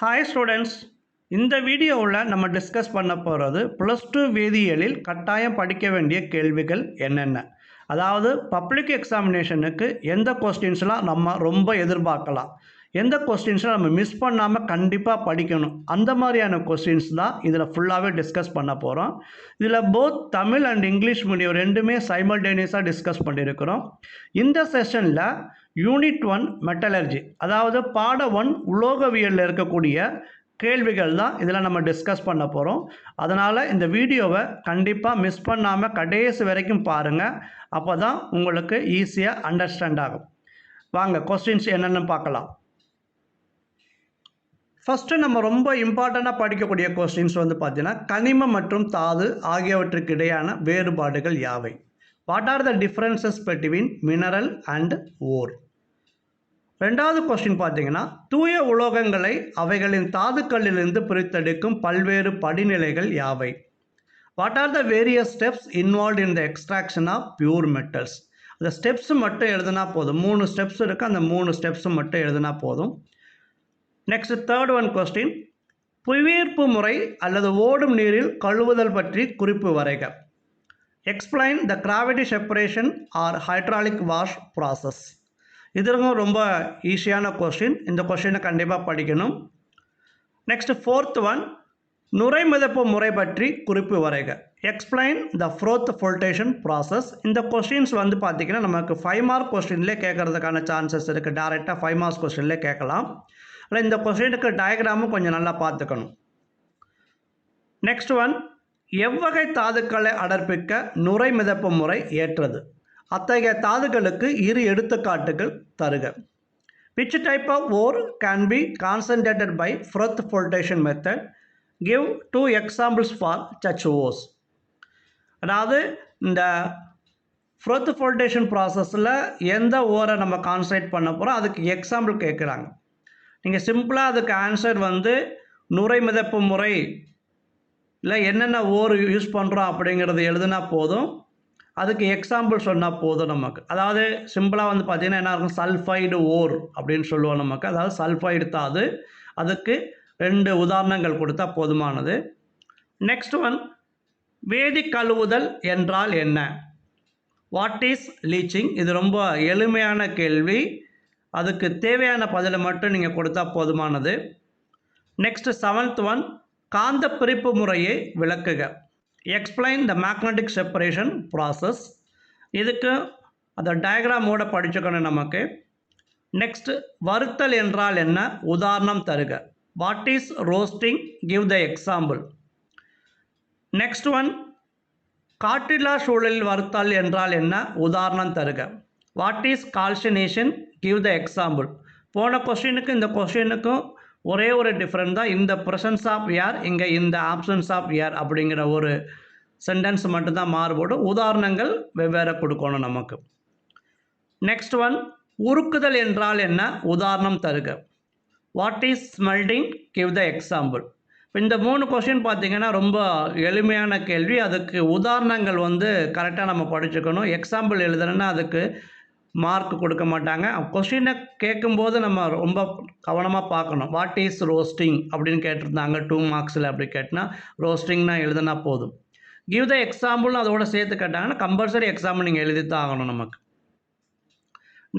Hi students இந்த வீடியோவில் நம்ம டிஸ்கஸ் பண்ண போகிறது ப்ளஸ் டூ வேதியியலில் கட்டாயம் படிக்க வேண்டிய கேள்விகள் என்னென்ன? அதாவது பப்ளிக் எக்ஸாமினேஷனுக்கு எந்த கொஸ்டின்ஸ்லாம் நம்ம ரொம்ப எதிர்பார்க்கலாம்? எந்த கொஸ்டின்ஸும் நம்ம மிஸ் பண்ணாமல் கண்டிப்பாக படிக்கணும். அந்த மாதிரியான கொஸ்டின்ஸ் தான் இதில் ஃபுல்லாகவே டிஸ்கஸ் பண்ண போகிறோம் இதில் both Tamil and English medium ரெண்டுமே சைமல்டேனியஸாக டிஸ்கஸ் பண்ணியிருக்கிறோம் இந்த செஷனில் யூனிட் ஒன் மெட்டலர்ஜி அதாவது பாட ஒன் உலோகவியலில் இருக்கக்கூடிய கேள்விகள் தான் இதில் நம்ம டிஸ்கஸ் பண்ண போகிறோம் அதனால் இந்த வீடியோவை கண்டிப்பாக மிஸ் பண்ணாமல் கடைசி வரைக்கும் பாருங்கள் அப்போ தான் உங்களுக்கு ஈஸியாக அண்டர்ஸ்டாண்ட் ஆகும். வாங்க கொஸ்டின்ஸ் என்னென்னு பார்க்கலாம். ஃபஸ்ட்டு நம்ம ரொம்ப இம்பார்ட்டண்ட்டாக படிக்கக்கூடிய கொஸ்டின்ஸ் வந்து பார்த்தீங்கன்னா கனிமம் மற்றும் தாது ஆகியவற்றுக்கு இடையான வேறுபாடுகள் யாவை? What are the differences between mineral and ore ரெண்டாவது கொஸ்டின் பார்த்தீங்கன்னா தூய உலோகங்களை அவைகளின் தாதுக்களிலிருந்து பிரித்தெடுக்கும் பல்வேறு படிநிலைகள் யாவை? What are the various steps involve in the extraction of pure metals அந்த ஸ்டெப்ஸ் மட்டும் எழுதுனா போதும். மூணு ஸ்டெப்ஸ் இருக்குது அந்த மூணு ஸ்டெப்ஸ் மட்டும் எழுதுனா போதும். நெக்ஸ்ட் தேர்ட் ஒன் கொஸ்டின் புவியீர்ப்பு முறை அல்லது ஓடும் நீரில் கழுவுதல் பற்றி குறிப்பு வரைக. Explain the gravity separation or hydraulic wash process இதுவும் ரொம்ப ஈஸியான கொஸ்டின் இந்த கொஸ்டினை கண்டிப்பாக படிக்கணும். நெக்ஸ்ட் ஃபோர்த் ஒன் நுரை மிதப்பு முறை பற்றி குறிப்பு வரைக. Explain the froth floatation process இந்த கொஸ்டின்ஸ் வந்து பார்த்திங்கன்னா நமக்கு ஃபைவ் மார்க் கொஸ்டின்லேயே கேட்குறதுக்கான சான்சஸ் இருக்குது டேரெக்டாக ஃபைவ் மார்க்ஸ் கொஸ்டின்லேயே கேட்கலாம் ஆனால் இந்த கொஸ்டினுக்கு டயக்ராமும் கொஞ்சம் நல்லா பார்த்துக்கணும். நெக்ஸ்ட் ஒன் எவ்வகை தாதுக்களை அடர்ப்பிக்க நுரை மிதப்பு முறை ஏற்றது. அத்தகைய தாதுகளுக்கு இரு எடுத்துக்காட்டுகள் தருக. Which type of ore can be concentrated by froth flotation method give two examples for such ores அதாவது இந்த ஃப்ரத் ஃபோல்டேஷன் ப்ராசஸில் எந்த ஓரை நம்ம கான்சன்ட்ரேட் பண்ண போகிறோம் அதுக்கு எக்ஸாம்பிள் கேட்குறாங்க நீங்கள் சிம்பிளாக அதுக்கு ஆன்சர் வந்து நுரை மிதப்பு முறை இல்லை என்னென்ன ஓர் யூஸ் பண்ணுறோம் அப்படிங்கிறது எழுதுனா போதும். அதுக்கு எக்ஸாம்பிள் சொன்னால் போதும் நமக்கு. அதாவது சிம்பிளாக வந்து பார்த்திங்கன்னா என்ன இருக்கும்? சல்ஃபைடு ஓர் அப்படின்னு சொல்லுவோம் நமக்கு. அதாவது சல்ஃபைடு தாது. அதுக்கு ரெண்டு உதாரணங்கள் கொடுத்தா போதுமானது. நெக்ஸ்ட் ஒன் வேதி கழுவுதல் என்றால் என்ன? வாட் இஸ் லீச்சிங் இது ரொம்ப எளிமையான கேள்வி. அதுக்கு தேவையான பதிலை மட்டும் நீங்கள் கொடுத்தா போதுமானது. நெக்ஸ்ட் செவன்த் ஒன் காந்த பிரிப்பு முறையை விளக்குக. Explain the magnetic separation process இதுக்கு அந்த டயக்ராமோட படிச்சுக்கணும் நமக்கு. நெக்ஸ்ட் வறுத்தல் என்றால் என்ன? உதாரணம் தருக. What is roasting give the example next one காற்றில்லா சூழலில் வறுத்தல் என்றால் என்ன? உதாரணம் தருக. What is calcination give the example போன கொஸ்டினுக்கும் இந்த கொஸ்டினுக்கும் ஒரே ஒரு டிஃப்ரெண்ட் தான். இந்த ப்ரெசன்ஸ் ஆஃப் ஏர் இங்கே இந்த ஆப்ஷன்ஸ் ஆஃப் ஏர் அப்படிங்கிற ஒரு சென்டென்ஸ் மட்டும்தான் மாறுபடும். உதாரணங்கள் வெவ்வேறு கொடுக்கணும் நமக்கு. நெக்ஸ்ட் ஒன் உருக்குதல் என்றால் என்ன? உதாரணம் தருக. What is smelting give the example இப்போ இந்த மூணு கொஸ்டின் பார்த்தீங்கன்னா ரொம்ப எளிமையான கேள்வி. அதுக்கு உதாரணங்கள் வந்து கரெக்டாக நம்ம படிச்சுக்கணும். எக்ஸாம்பிள் எழுதுறேன்னா அதுக்கு மார்க் கொடுக்க மாட்டாங்க. கொஸ்டினை கேட்கும்போது நம்ம ரொம்ப கவனமாக பார்க்கணும். வாட் இஸ் ரோஸ்டிங் அப்படின்னு கேட்டிருந்தாங்க. டூ மார்க்ஸில் அப்படி கேட்டினா ரோஸ்டிங்னா எழுதுனா போதும். கிவ் த எக்ஸாம்பிள்னு அதோட சேர்த்து கேட்டாங்கன்னா கம்பல்சரி எக்ஸாம்பிள் நீங்கள் எழுதி தான் ஆகணும் நமக்கு.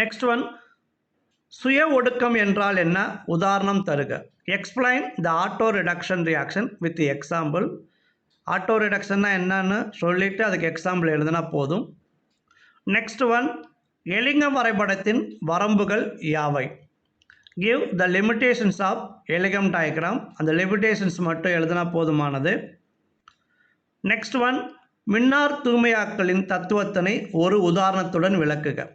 நெக்ஸ்ட் ஒன் சுய ஒடுக்கம் என்றால் என்ன? உதாரணம் தருக. Explain the auto reduction reaction with example auto ரிடக்ஷன்னா என்னன்னு சொல்லிவிட்டு அதுக்கு எக்ஸாம்பிள் எழுதுனா போதும். நெக்ஸ்ட் ஒன் எலிங்க வரைபடத்தின் வரம்புகள் யாவை? Give the limitations of Ellingham diagram அந்த லிமிட்டேஷன்ஸ் மட்டும் எழுதினா போதுமானது. நெக்ஸ்ட் ஒன் மின்னார் தூய்மையாக்கலின் தத்துவத்தினை ஒரு உதாரணத்துடன் விளக்குக.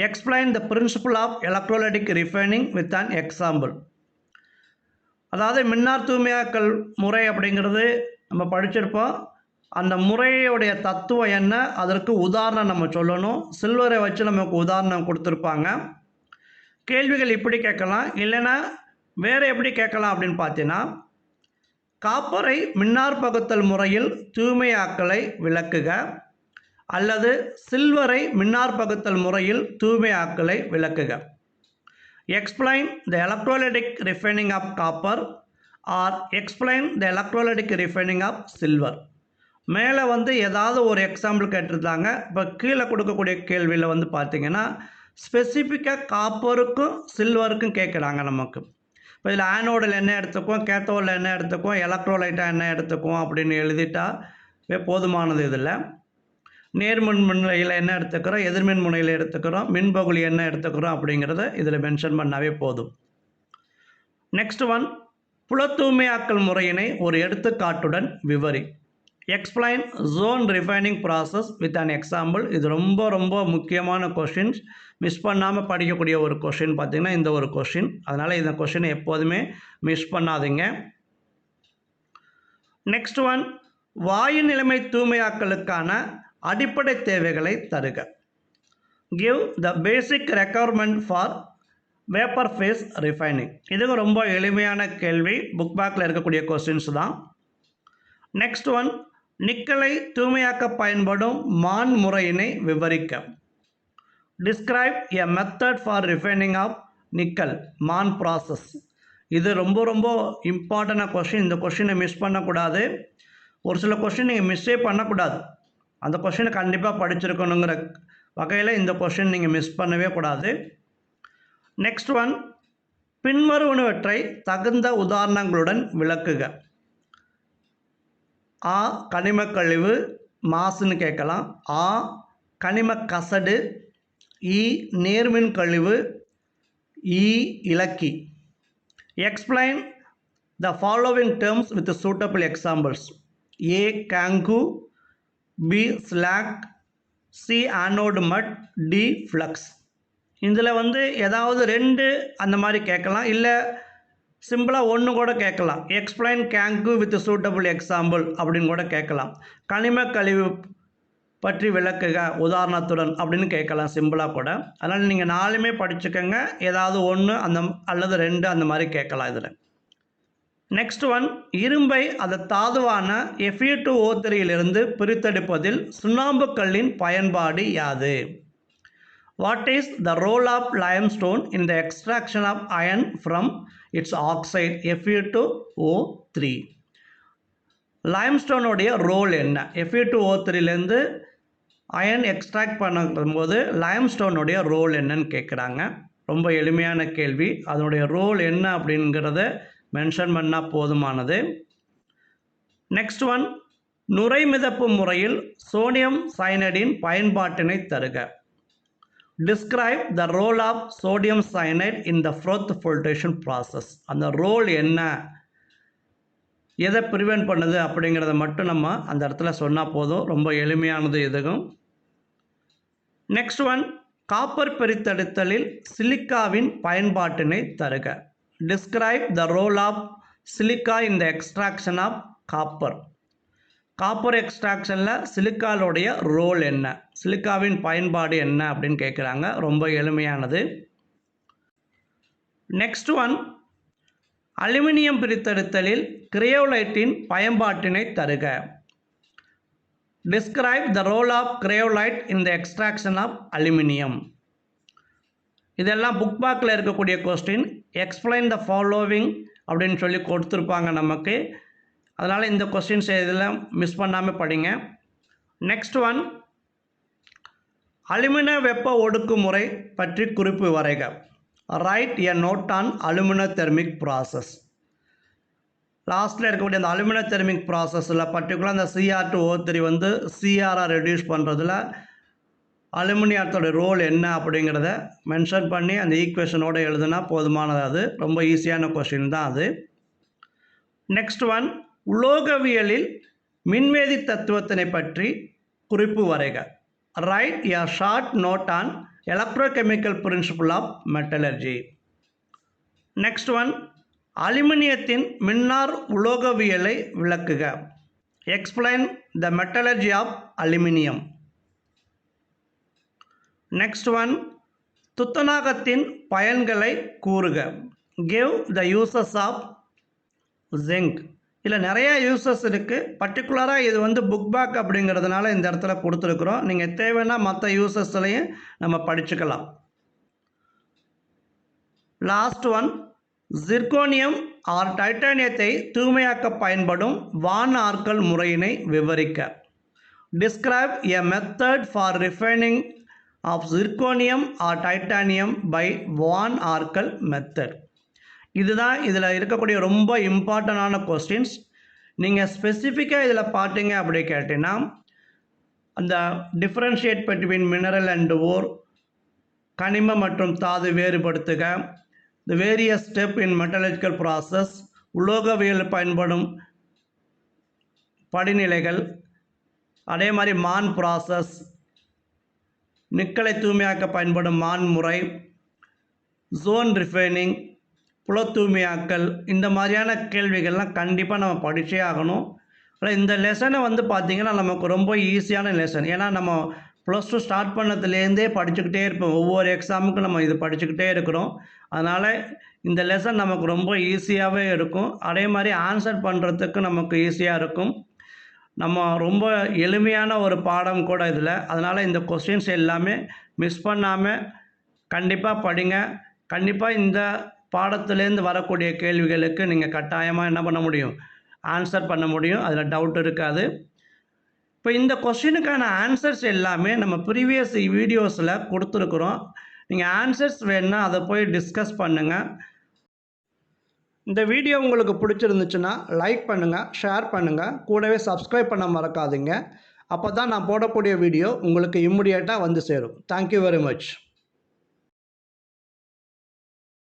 Explain the principle of electrolytic refining with an example அதாவது மின்னார் தூய்மையாக்கல் முறை அப்படிங்கிறது நம்ம படிச்சிருப்போம். அந்த முறையுடைய தத்துவம் என்ன? அதற்கு உதாரணம் நம்ம சொல்லணும். சில்வரை வச்சு நமக்கு உதாரணம் கொடுத்துருப்பாங்க. கேள்விகள் இப்படி கேட்கலாம். இல்லைன்னா வேறு எப்படி கேட்கலாம் அப்படின்னு பார்த்தீங்கன்னா காப்பரை மின்னார் பகுத்தல் முறையில் தூய்மையாக்கலை விளக்குக அல்லது சில்வரை மின்னார் பகுத்தல் முறையில் தூய்மையாக்கலை விளக்குக. Explain the electrolytic refining of copper or explain the electrolytic refining of silver மேலே வந்து ஏதாவது ஒரு எக்ஸாம்பிள் கேட்டிருந்தாங்க. இப்போ கீழே கொடுக்கக்கூடிய கேள்வியில் வந்து பார்த்தீங்கன்னா ஸ்பெசிஃபிக்காக காப்பருக்கும் சில்வருக்கும் கேட்குறாங்க நமக்கு. இப்போ இதில் ஆனோடில் என்ன எடுத்துக்குவோம் கேத்தோடில் என்ன எடுத்துக்குவோம் எலக்ட்ரோலைட்டாக என்ன எடுத்துக்குவோம் அப்படின்னு எழுதிட்டா போதுமானது இதில். நேர்மின் முன்னிலையில் என்ன எடுத்துக்கிறோம் எதிர்மின் முனையில் எடுத்துக்கிறோம் மின்பகுலி என்ன எடுத்துக்கிறோம் அப்படிங்கிறத இதில் மென்ஷன் பண்ணாவே போதும். நெக்ஸ்ட் ஒன் புலத்தூய்மையாக்கல் முறையினை ஒரு எடுத்துக்காட்டுடன் விவரி. Explain zone refining process with an example இது ரொம்ப ரொம்ப முக்கியமான கொஷின்ஸ் மிஸ் பண்ணாமல் படிக்கக்கூடிய ஒரு கொஷின் பார்த்திங்கன்னா இந்த ஒரு கொஷின் அதனால் இந்த கொஷினை எப்போதுமே மிஸ் பண்ணாதீங்க. நெக்ஸ்ட் ஒன் வாயு நிலைமை தூய்மையாக்கலுக்கான அடிப்படை தேவைகளை தருக. Give the basic requirement for vapour phase refining இதுவும் ரொம்ப எளிமையான கேள்வி. புக் பேக்கில் இருக்கக்கூடிய கொஸ்டின்ஸ் தான். நெக்ஸ்ட் ஒன் நிக்கலை தூய்மையாக்க பயன்படும் மான் முறையினை விவரிக்க. Describe a method for refining of nickel Mond process இது ரொம்ப ரொம்ப இம்பார்ட்டண்டான கொஷின் இந்த கொஷினை மிஸ் பண்ணக்கூடாது. ஒரு சில கொஷின் நீங்கள் மிஸ்ஸே பண்ணக்கூடாது. அந்த கொஷினை கண்டிப்பாக படிச்சிருக்கணுங்கிற வகையில் இந்த கொஷின் நீங்கள் மிஸ் பண்ணவே கூடாது. நெக்ஸ்ட் ஒன் பின்வருவனவற்றை தகுந்த உதாரணங்களுடன் விளக்குக. ஆ கனிம கழிவு மாசுன்னு கேட்கலாம். ஆ கனிம கசடு இ நேர்மின் கழிவு இ இலக்கி. Explain the following terms with suitable examples A gangue B slag C anode mud D flux இதில் வந்து ஏதாவது ரெண்டு அந்த மாதிரி கேட்கலாம். இல்லை சிம்பிளாக ஒன்று கூட கேட்கலாம். Explain gangue with suitable example அப்படின்னு கூட கேட்கலாம். கனிம கழிவு பற்றி விளக்குக உதாரணத்துடன் அப்படின்னு கேட்கலாம். சிம்பிளாக கூட. அதனால் நீங்கள் நாலுமே படிச்சுக்கோங்க. ஏதாவது ஒன்று அந்த அல்லது ரெண்டு அந்த மாதிரி கேட்கலாம் இதில். நெக்ஸ்ட் ஒன் இரும்பை அதை தாதுவான எஃப்இ டூ ஓ த்ரீயிலிருந்து பிரித்தெடுப்பதில் சுண்ணாம்பு கல்லின் பயன்பாடு யாது? What is the role of limestone in the extraction of iron from its oxide F E two O three லைம்ஸ்டோனுடைய role என்ன? எஃப்இ டூ ஓ த்ரீலேருந்து அயன் எக்ஸ்ட்ராக்ட் பண்ணும்போது லைம்ஸ்டோனுடைய ரோல் என்னன்னு கேட்குறாங்க ரொம்ப எளிமையான கேள்வி. அதனுடைய ரோல் என்ன அப்படிங்கிறத மென்ஷன் பண்ணால் போதுமானது. நெக்ஸ்ட் ஒன் நுரை மிதப்பு முறையில் சோடியம் சைனடின் பயன்பாட்டினை தருக. Describe the role of sodium cyanide in the froth filtration process அந்த ரோல் என்ன? எதை ப்ரிவென்ட் பண்ணுது அப்படிங்கிறத மட்டும் நம்ம அந்த இடத்துல சொன்னால் போதும். ரொம்ப எளிமையானது இதுவும். நெக்ஸ்ட் ஒன் காப்பர் பிரித்தெடுத்தலில் சிலிக்காவின் பயன்பாட்டினை தருக. Describe the role of silica in the extraction of copper copper எக்ஸ்ட்ராக்ஷனில் சிலிக்காலோடைய ரோல் என்ன? சிலிக்காவின் பயன்பாடு என்ன அப்படின்னு கேட்குறாங்க ரொம்ப எளிமையானது. நெக்ஸ்ட் ஒன் அலுமினியம் பிரித்தெடுத்தலில் கிரையோலைட்டின் பயன்பாட்டினை தருக. Describe the role of cryolite in the extraction of aluminium இதெல்லாம் புக் பாக்கில் இருக்கக்கூடிய கொஸ்டின் எக்ஸ்பிளைன் த ஃபாலோவிங் அப்படின்னு சொல்லி கொடுத்துருப்பாங்க நமக்கு. அதனால் இந்த கொஸ்டின்ஸ் இதெல்லாம் மிஸ் பண்ணாமல் படிங்க. நெக்ஸ்ட் ஒன் அலுமின வெப்ப ஒடுக்குமுறை பற்றி குறிப்பு வரைக. Write a note on aluminothermic process லாஸ்ட்டில் இருக்கக்கூடிய அந்த அலுமின தெர்மிக் ப்ராசஸில் பர்டிகுலர் அந்த C R two O three வந்து சிஆராக ரெடியூஸ் பண்ணுறதுல அலுமினியத்தோட ரோல் என்ன அப்படிங்கிறத மென்ஷன் பண்ணி அந்த ஈக்குவேஷனோடு எழுதுனா போதுமானது அது. ரொம்ப ஈஸியான கொஸ்டின் தான் அது. நெக்ஸ்ட் ஒன் உலோகவியலில் மின்வேதி தத்துவத்தினை பற்றி குறிப்பு வரைக. Write a short note on electrochemical principle of metallurgy next one அலுமினியத்தின் மின்னார் உலோகவியலை விளக்குக. Explain the metallurgy of aluminium next one துத்தநாகத்தின் பயன்களை கூறுக. Give the uses of zinc இதில் நிறைய யூசஸ் இருக்குது பர்டிகுலராக இது வந்து புக் பேக் அப்படிங்கிறதுனால இந்த இடத்துல கொடுத்துருக்குறோம். நீங்கள் தேவைன்னா மற்ற யூசஸ்லையும் நம்ம படிச்சுக்கலாம். லாஸ்ட் ஒன் ஜிர்கோனியம் ஆர் டைட்டானியத்தை தூய்மையாக்க பயன்படும் வான் ஆர்கல் முறையினை விவரிக்க. Describe a method for refining of zirconium or titanium by van Arkel method இதுதான் இதில் இருக்கக்கூடிய ரொம்ப இம்பார்ட்டண்டான கொஸ்டின்ஸ் நீங்கள் ஸ்பெசிஃபிக்காக இதில் பார்த்தீங்க அப்படி கேட்டிங்கன்னா அந்த differentiate between mineral and ore கனிம மற்றும் தாது வேறுபடுத்துக. The various step in metallurgical process உலோகவியல் பயன்படும் படிநிலைகள் அதே மாதிரி மான் ப்ராசஸ் நிக்கலை தூய்மையாக்க பயன்படும் மான் முறை ஜோன் ரிஃபைனிங் புல தூய்மையாக்கல் இந்த மாதிரியான கேள்விகள்லாம் கண்டிப்பாக நம்ம படித்தே ஆகணும். ஆனால் இந்த லெசனை வந்து பார்த்திங்கன்னா நமக்கு ரொம்ப ஈஸியான லெசன் ஏன்னா நம்ம ப்ளஸ் டூ ஸ்டார்ட் பண்ணதுலேருந்தே படிச்சுக்கிட்டே இருப்போம். ஒவ்வொரு எக்ஸாமுக்கும் நம்ம இது படிச்சுக்கிட்டே இருக்கிறோம். அதனால் இந்த லெசன் நமக்கு ரொம்ப ஈஸியாகவே இருக்கும். அதே மாதிரி ஆன்சர் பண்ணுறதுக்கு நமக்கு ஈஸியாக இருக்கும். நம்ம ரொம்ப எளிமையான ஒரு பாடம் கூட இதில். அதனால் இந்த கொஸ்டின்ஸ் எல்லாமே மிஸ் பண்ணாமல் கண்டிப்பாக படிங்க. கண்டிப்பாக இந்த பாடத்துலேருந்து வரக்கூடிய கேள்விகளுக்கு நீங்கள் கட்டாயமாக என்ன பண்ண முடியும்? ஆன்சர் பண்ண முடியும். அதில் டவுட் இருக்காது. இப்போ இந்த கொஸ்டினுக்கான ஆன்சர்ஸ் எல்லாமே நம்ம ப்ரீவியஸ் வீடியோஸில் கொடுத்துருக்குறோம். நீங்கள் ஆன்சர்ஸ் வேணுன்னா அதை போய் டிஸ்கஸ் பண்ணுங்கள் இந்த வீடியோ உங்களுக்கு பிடிச்சிருந்துச்சுன்னா லைக் பண்ணுங்கள் ஷேர் பண்ணுங்கள் கூடவே சப்ஸ்கிரைப் பண்ண மறக்காதீங்க. அப்போ தான் நான் போடக்கூடிய வீடியோ உங்களுக்கு இம்மிடியேட்டாக வந்து சேரும். Thank you very much